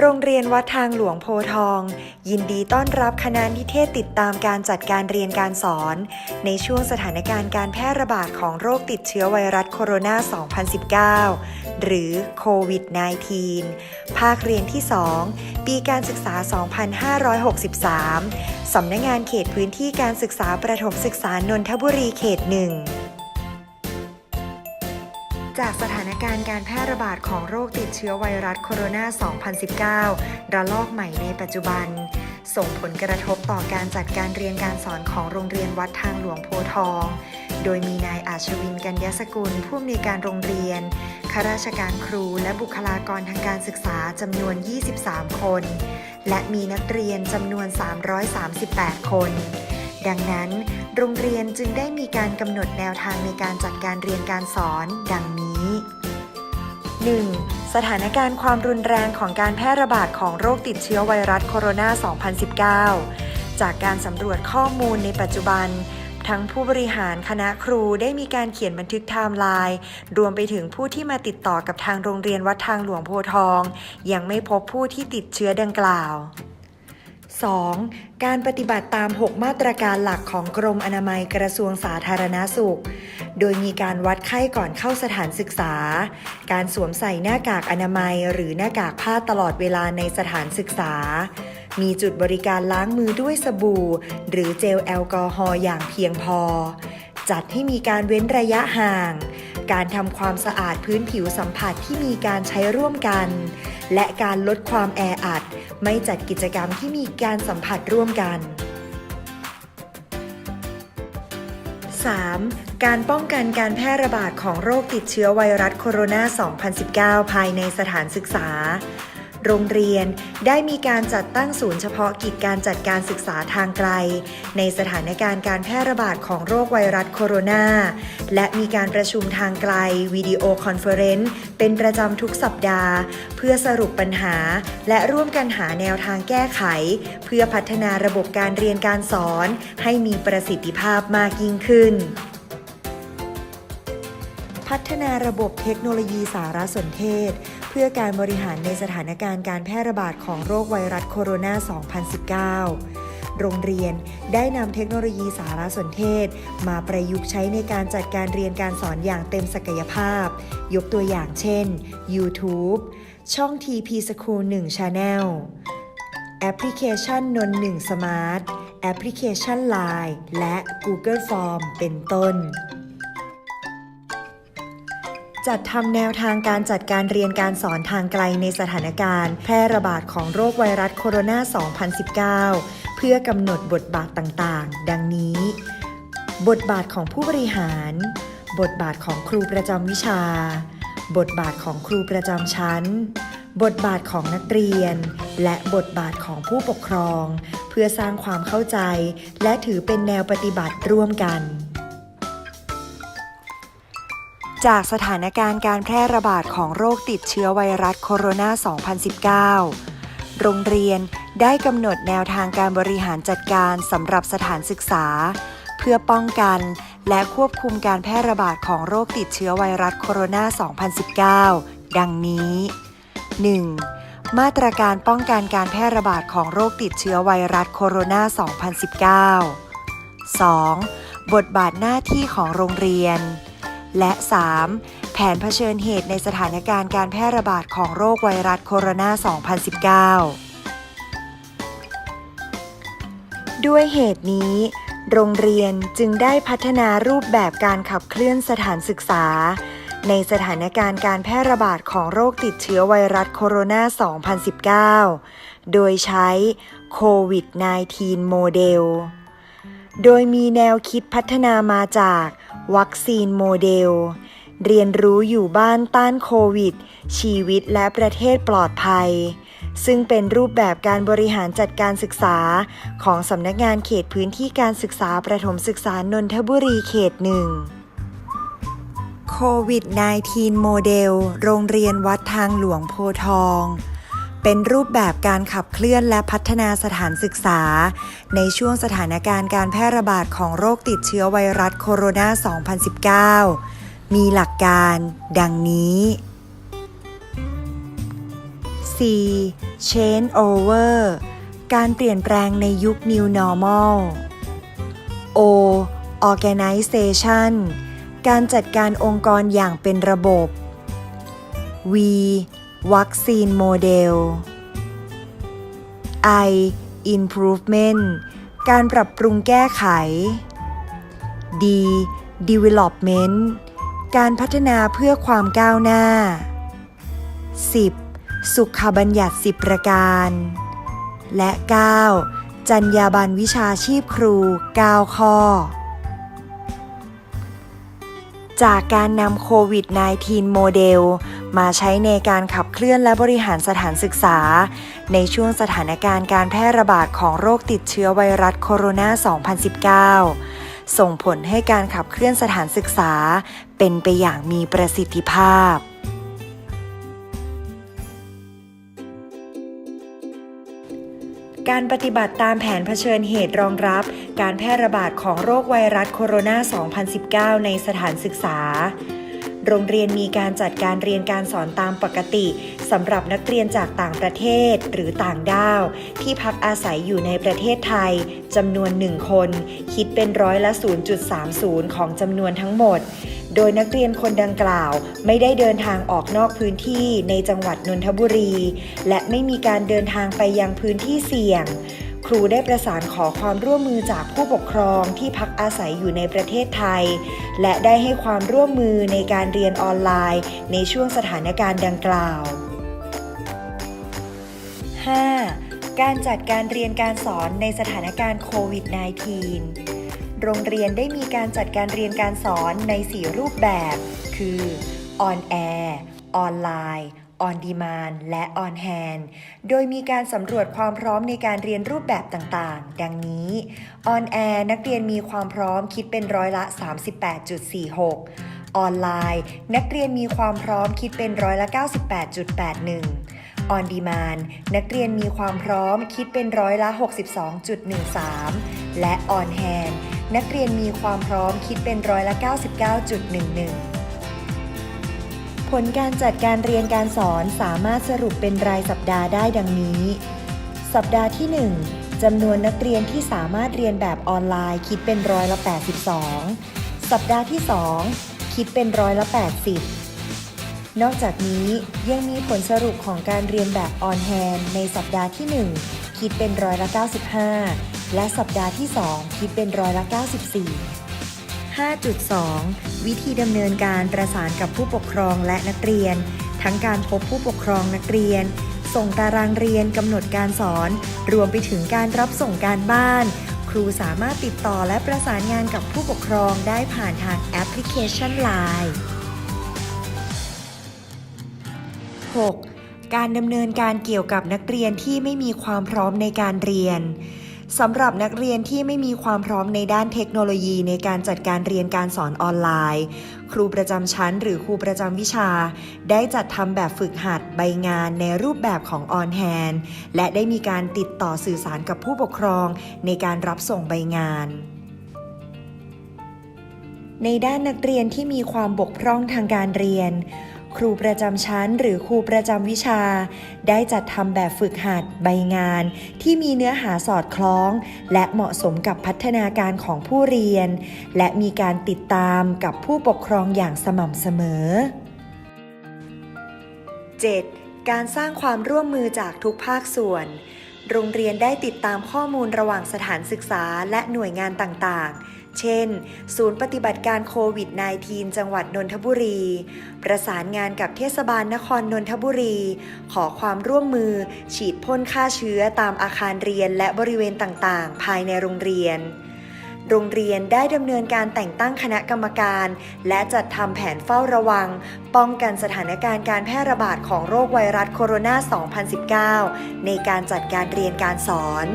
โรงเรียนวัดทางหลวงโพทอง ยินดีต้อนรับคณะนิเทศติดตามการจัดการเรียนการสอน ในช่วงสถานการณ์การแพร่ระบาดของโรคติดเชื้อไวรัสโคโรนา 2019 หรือโควิด -19 ภาคเรียนที่ 2 ปีการศึกษา 2563 สำนักงงานเขตพื้นที่การศึกษาประถมศึกษานนทบุรีเขตหนึ่ง จากสถานการณ์การแพร่ระบาดของโรคติดเชื้อไวรัสโคโรนา 2019 ระลอกใหม่ในปัจจุบัน ส่งผลกระทบต่อการจัดการเรียนการสอนของโรงเรียนวัดทางหลวงโพทอง โดยมีนายอาชวินกัญญสกุลผู้อำนวยการโรงเรียน ข้าราชการครูและบุคลากรทางการศึกษาจำนวน 23 คน และมีนักเรียนจำนวน 338 คน ดังนั้น โรงเรียนจึงได้มีการกำหนดแนวทางในการจัดการเรียนการสอน ดังนี้ 1. สถานการณ์ความรุนแรงของการแพร่ระบาดของโรคติดเชื้อไวรัสโคโรนา 2019 จากการสำรวจข้อมูลในปัจจุบัน ทั้งผู้บริหารคณะครูได้มีการเขียนบันทึกไทม์ไลน์รวมไปถึงผู้ที่มาติดต่อกับทางโรงเรียนวัดทางหลวงโพทอง ยังไม่พบผู้ที่ติดเชื้อดังกล่าว 2. การปฏิบัติตาม 6 มาตรการหลักของกรมอนามัยกระทรวงสาธารณาสุข โดยมีการวัดไข้ก่อนเข้าสถานศึกษา การสวมใส่หน้ากากอนามัยหรือหน้ากากผ้าตลอดเวลาในสถานศึกษา มีจุดบริการล้างมือด้วยสบู่ หรือเจลแอลกอฮอล์อย่างเพียงพอ จัดให้มีการเว้นระยะห่าง การทำความสะอาดพื้นผิวสัมผัสที่มีการใช้ร่วมกัน และการลดความแออัด ไม่จัดกิจกรรมที่มีการสัมผัสร่วมกัน 3. การป้องกันการแพร่ระบาดของโรคติดเชื้อไวรัสโคโรนา 2019 ภายในสถานศึกษา โรงเรียน ได้มีการจัดตั้งศูนย์เฉพาะกิจการจัดการศึกษาทางไกล ในสถานการณ์การแพร่ระบาดของโรคไวรัสโคโรนา และมีการประชุมทางไกลวิดีโอคอนเฟอเรนซ์เป็นประจำทุกสัปดาห์ เพื่อสรุปปัญหา และร่วมกันหาแนวทางแก้ไข เพื่อพัฒนาระบบการเรียนการสอน ให้มีประสิทธิภาพมากยิ่งขึ้นพัฒนาระบบเทคโนโลยีสารสนเทศ พื่อการบริหารในสถานการณ์การแพร่ระบาดของโรคไวรัสโคโรนา 2019 โรงเรียนได้นำเทคโนโลยีสารสนเทศ มาประยุกต์ใช้ในการจัดการเรียนการสอนอย่างเต็มศักยภาพ ยกตัวอย่างเช่น YouTube ช่อง TP School 1 Channel แอปพลิเคชันนน1 Smart แอปพลิเคชัน Line และ Google Form เป็นต้น จัดทำแนวทางการจัดการเรียนการสอนทางไกลในสถานการณ์ แพร่ระบาดของโรคไวรัสโคโรนา 2019 เพื่อกำหนดบทบาทต่างๆ ดังนี้ บทบาทของผู้บริหาร บทบาทของครูประจำวิชา บทบาทของครูประจำชั้น บทบาทของนักเรียน และบทบาทของผู้ปกครอง เพื่อสร้างความเข้าใจ และถือเป็นแนวปฏิบัติร่วมกัน จากสถานการณ์การแพร่ระบาดของโรคติดเชื้อไวรัสโคโรนา 2019 โรงเรียนได้กำหนดแนวทางการบริหารจัดการสำหรับสถานศึกษา เพื่อป้องกันและควบคุมการแพร่ระบาดของโรคติดเชื้อไวรัสโคโรนา 2019 ดังนี้ 1. มาตรการป้องกันการแพร่ระบาดของโรคติดเชื้อไวรัสโคโรนา 2019 2. บทบาทหน้าที่ของโรงเรียน และ 3. แผนเผชิญเหตุในสถานการณ์การแพร่ระบาดของโรคไวรัสโคโรนา 2019 ด้วยเหตุนี้ โรงเรียนจึงได้พัฒนารูปแบบการขับเคลื่อนสถานศึกษา ในสถานการณ์การแพร่ระบาดของโรคติดเชื้อไวรัสโคโรนา 2019 โดยใช้โควิด -19 โมเดล โดยมีแนวคิดพัฒนามาจาก วัคซีนโมเดล เรียนรู้อยู่บ้านต้านโควิด ชีวิตและประเทศปลอดภัย ซึ่งเป็นรูปแบบการบริหารจัดการศึกษาของสำนักงานเขตพื้นที่การศึกษาประถมศึกษานนทบุรีเขตหนึ่งโควิด -19 โมเดล โรงเรียนวัดทางหลวงโพทอง เป็นรูปแบบการขับเคลื่อนและพัฒนาสถานศึกษา ในช่วงสถานการณ์การแพร่ระบาดของโรคติดเชื้อไวรัสโคโรนา 2019 มีหลักการดังนี้ C change over การเปลี่ยนแปลงในยุค New Normal O organization การจัดการองค์กรอย่างเป็นระบบ V วัคซีนโมเดล I improvement การปรับปรุงแก้ไข D development การพัฒนาเพื่อความก้าวหน้า 10. สุขบัญญัติ 10 ประการ และ 9. จัญญาบันวิชาชีพครู 9 ข้อ จากการนำโควิด -19 โมเดล มาใช้ในการขับเคลื่อนและบริหารสถานศึกษา ในช่วงสถานการณ์การแพร่ระบาดของโรคติดเชื้อไวรัสโคโรนา 2019 ส่งผลให้การขับเคลื่อนสถานศึกษาเป็นไปอย่างมีประสิทธิภาพ การปฏิบัติตามแผนเผชิญเหตุรองรับ การแพร่ระบาดของโรคไวรัสโคโรนา 2019 ในสถานศึกษา โรงเรียนมีการจัดการเรียนการสอนตามปกติสำหรับนักเรียนจากต่างประเทศหรือต่างด้าว ที่พักอาศัยอยู่ในประเทศไทยจำนวนหนึ่งคน คิดเป็นร้อยละ 0.30 ของจำนวนทั้งหมด โดยนักเรียนคนดังกล่าว ไม่ได้เดินทางออกนอกพื้นที่ในจังหวัดนนทบุรี และไม่มีการเดินทางไปยังพื้นที่เสี่ยง ครูได้ประสานขอความร่วมมือจากผู้ปกครองที่พักอาศัยอยู่ในประเทศไทย และได้ให้ความร่วมมือในการเรียนออนไลน์ ในช่วงสถานการณ์ดังกล่าว 5. การจัดการเรียนการสอนในสถานการณ์โควิด -19 โรงเรียนได้มีการจัดการเรียนการสอนใน 4 รูปแบบ คือ on air ออนไลน์ on demand และ on hand โดยมีการสำรวจความพร้อมในการเรียนรูปแบบต่างๆ ดังนี้ on air นักเรียนมีความพร้อมคิดเป็นร้อยละ 38.46 ออนไลน์ นักเรียนมีความพร้อมคิดเป็นร้อยละ 98.81 on demand นักเรียนมีความพร้อมคิดเป็นร้อยละ 62.13 และ on hand นักเรียนมีความพร้อมคิดเป็นร้อยละ 99.11 ผลการจัดการเรียนการสอนสามารถสรุปเป็นรายสัปดาห์ได้ดังนี้ สัปดาห์ที่ 1จำนวนนักเรียนที่สามารถเรียนแบบออนไลน์คิดเป็นร้อยละ 82 สัปดาห์ที่ 2 คิดเป็นร้อยละ 80 นอกจากนี้ยังมีผลสรุปของการเรียนแบบออนแฮนในสัปดาห์ที่ 1 คิดเป็นร้อยละ 95 และสัปดาห์ที่ 2 คิดเป็นร้อยละ 94 5.2 วิธีดำเนินการประสานกับผู้ปกครองและนักเรียน ทั้งการพบผู้ปกครองนักเรียน ส่งตารางเรียนกำหนดการสอน รวมไปถึงการรับส่งการบ้าน ครูสามารถติดต่อและประสานงานกับผู้ปกครองได้ผ่านทางแอปพลิเคชัน Line 6. การดำเนินการเกี่ยวกับนักเรียนที่ไม่มีความพร้อมในการเรียน สำหรับนักเรียนที่ไม่มีความพร้อมในด้านเทคโนโลยีในการจัดการเรียนการสอนออนไลน์ ครูประจำชั้นหรือครูประจำวิชา ได้จัดทำแบบฝึกหัดใบงานในรูปแบบของออนแฮนและได้มีการติดต่อสื่อสารกับผู้ปกครองในการรับส่งใบงานในด้านนักเรียนที่มีความบกพร่องทางการเรียน ครูประจำชั้น หรือครูประจำวิชา ได้จัดทำแบบฝึกหัดใบงาน ที่มีเนื้อหาสอดคล้อง และเหมาะสมกับพัฒนาการของผู้เรียน และมีการติดตามกับผู้ปกครองอย่างสม่ำเสมอ 7. การสร้างความร่วมมือจากทุกภาคส่วน โรงเรียนได้ติดตามข้อมูลระหว่างสถานศึกษาและหน่วยงานต่างๆ เช่น ศูนย์ปฏิบัติการโควิด -19 จังหวัดนนทบุรี ประสานงานกับเทศบาลนครนนทบุรี ขอความร่วมมือ ฉีดพ่นฆ่าเชื้อตามอาคารเรียนและบริเวณต่างๆ ภายในโรงเรียนโรงเรียนได้ดำเนินการแต่งตั้งคณะกรรมการ และจัดทำแผนเฝ้าระวัง ป้องกันสถานการณ์การแพร่ระบาดของโรคไวรัสโคโรนา 2019 ในการจัดการเรียนการสอน